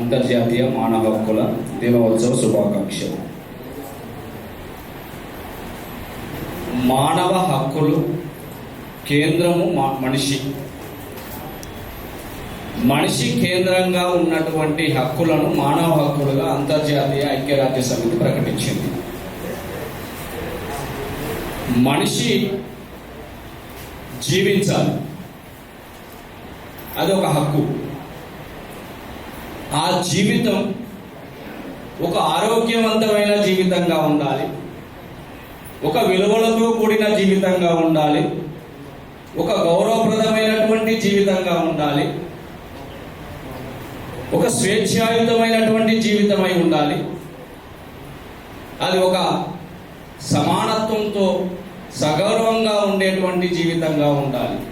అంతర్జాతీయ మానవ హక్కుల దినోత్సవ శుభాకాంక్షలు. మానవ హక్కులు కేంద్రము మా- మనిషి. మనిషి కేంద్రంగా ఉన్నటువంటి హక్కులను మానవ హక్కులుగా అంతర్జాతీయ ఐక్యరాజ్య సమితి ప్రకటించింది. మనిషి జీవించాలి. అది ఒక హక్కు. ఆ జీవితం ఒక ఆరోగ్యవంతమైన జీవితంగా ఉండాలి. ఒక విలువలతో కూడిన జీవితంగా ఉండాలి. ఒక గౌరవప్రదమైనటువంటి జీవితంగా ఉండాలి. ఒక స్వేచ్ఛాయుతమైనటువంటి జీవితమై ఉండాలి. అది ఒక సమానత్వంతో సగౌరవంగా ఉండేటువంటి జీవితంగా ఉండాలి.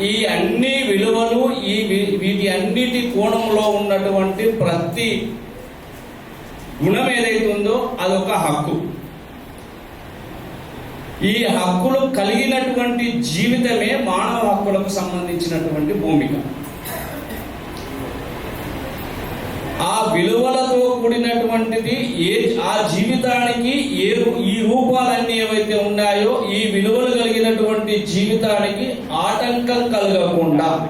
ఈ అన్ని విలువలు ఈ వీటి అన్నిటి కోణంలో ఉన్నటువంటి ప్రతి గుణం ఏదైతే ఉందో అదొక హక్కు. ఈ హక్కులు కలిగినటువంటి జీవితమే మానవ హక్కులకు సంబంధించినటువంటి భూమిక. ఆ విలువలతో కూడినటువంటిది ఏ ఆ జీవితానికి ఏ ఈ రూపాలన్నీ ఏవైతే ఉన్నాయో ఈ విలువలు కలిగినటువంటి జీవితానికి ఆటంకం కలగకుండా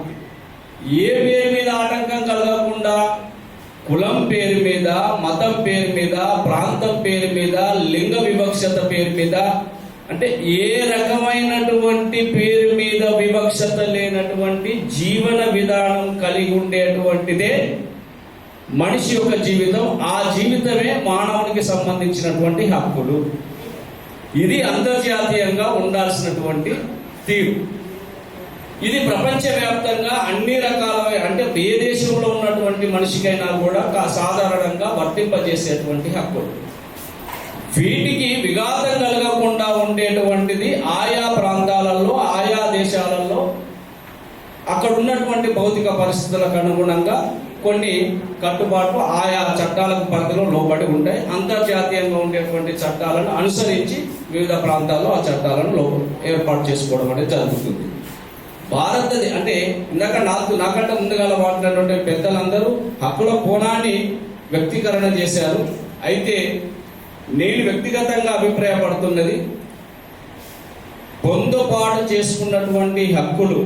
ఏ పేరు మీద ఆటంకం కలగకుండా కులం పేరు మీద మతం పేరు మీద ప్రాంతం పేరు మీద లింగ వివక్షత పేరు మీద అంటే ఏ రకమైనటువంటి పేరు మీద వివక్షత లేనటువంటి జీవన విధానం కలిగి ఉండేటువంటిదే మనిషి యొక్క జీవితం. ఆ జీవితమే మానవునికి సంబంధించినటువంటి హక్కులు. ఇది అంతర్జాతీయంగా ఉండాల్సినటువంటి తీరు. ఇది ప్రపంచవ్యాప్తంగా అన్ని రకాల అంటే ఏ దేశంలో ఉన్నటువంటి మనిషికైనా కూడా కా- సాధారణంగా వర్తింపజేసేటువంటి హక్కులు వీటికి విఘాతం కలగకుండా ఉండేటువంటిది ఆయా ప్రాంతాలలో ఆయా దేశాలలో అక్కడ ఉన్నటువంటి భౌతిక పరిస్థితులకు అనుగుణంగా కొన్ని కట్టుబాట్లు ఆయా చట్టాలకు పరిధిలో లోబడి ఉంటాయి. అంతర్జాతీయంగా ఉండేటువంటి చట్టాలను అనుసరించి వివిధ ప్రాంతాల్లో ఆ చట్టాలను లో ఏర్పాటు చేసుకోవడం అనేది జరుగుతుంది. భారతది అంటే ఇందాక నాకు నాకంటే ముందుగా మాట్లాడినటువంటి పెద్దలందరూ హక్కుల కోణాన్ని వ్యక్తీకరణ చేశారు. అయితే నేను వ్యక్తిగతంగా అభిప్రాయపడుతున్నది పొందుబాటు చేసుకున్నటువంటి హక్కులు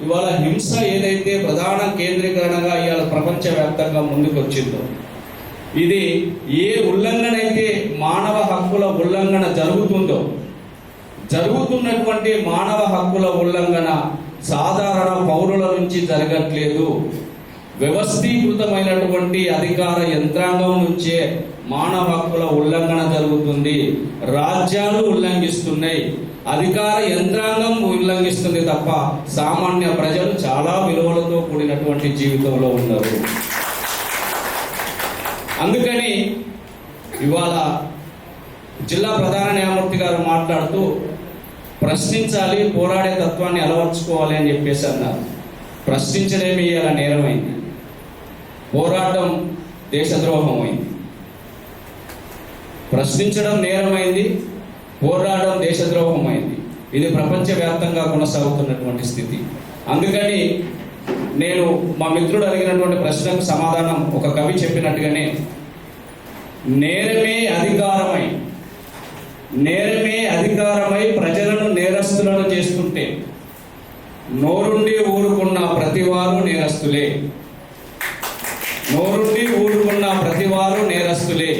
ఇవాళ హింస ఏదైతే ప్రధాన కేంద్రీకరణగా ఇవాళ ప్రపంచవ్యాప్తంగా ముందుకు వచ్చిందో ఇది ఏ ఉల్లంఘన అయితే మానవ హక్కుల ఉల్లంఘన జరుగుతుందో జరుగుతున్నటువంటి మానవ హక్కుల ఉల్లంఘన సాధారణ పౌరుల నుంచి జరగట్లేదు. వ్యవస్థీకృతమైనటువంటి అధికార యంత్రాంగం నుంచే మానవ హక్కుల ఉల్లంఘన జరుగుతుంది. రాజ్యాలు ఉల్లంఘిస్తున్నాయి. అధికార యంత్రాంగం ఉల్లంఘిస్తుంది తప్ప సామాన్య ప్రజలు చాలా విలువలతో కూడినటువంటి జీవితంలో ఉన్నారు అందుకని ఇవాళ జిల్లా ప్రధాన న్యాయమూర్తి గారు మాట్లాడుతూ ప్రశ్నించాలి పోరాడే తత్వాన్ని అలవర్చుకోవాలి అని చెప్పేసి అన్నారు. ప్రశ్నించడమే ఇలా నేరమైంది. పోరాటం దేశద్రోహం అయింది ప్రశ్నించడం నేరమైంది పోరాడడం దేశద్రోహం ఇది ప్రపంచవ్యాప్తంగా కొనసాగుతున్నటువంటి స్థితి. అందుకని నేను మా మిత్రుడు అడిగినటువంటి ప్రశ్నకు సమాధానం ఒక కవి చెప్పినట్టుగానే నేరమే అధికారమై నేరమే అధికారమై ప్రజలను నేరస్తులను చేస్తుంటే నోరుండి ఊరుకున్న ప్రతివారు నేరస్తులే నోరుండి ఊరుకున్న ప్రతివారు నేరస్తులే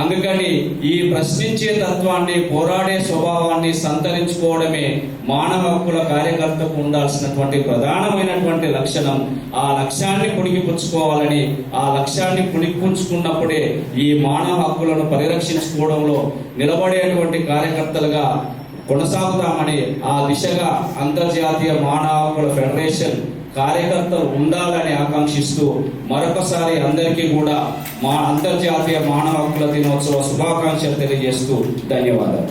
అందుకని ఈ ప్రశ్నించే తత్వాన్ని పోరాడే స్వభావాన్ని సంతరించుకోవడమే మానవ హక్కుల కార్యకర్తకు ఉండాల్సినటువంటి ప్రధానమైనటువంటి లక్షణం. ఆ లక్ష్యాన్ని పుణిగిపుచ్చుకోవాలని ఆ లక్ష్యాన్ని పుణిగిపుచ్చుకున్నప్పుడే ఈ మానవ హక్కులను పరిరక్షించుకోవడంలో నిలబడేటువంటి కార్యకర్తలుగా కొనసాగుతామని ఆ దిశగా అంతర్జాతీయ మానవ హక్కుల ఫెడరేషన్ కార్యకర్తలు ఉండాలని ఆకాంక్షిస్తూ మరొకసారి అందరికీ కూడా మా అంతర్జాతీయ మానవ హక్కుల దినోత్సవ శుభాకాంక్షలు తెలియజేస్తూ ధన్యవాదాలు.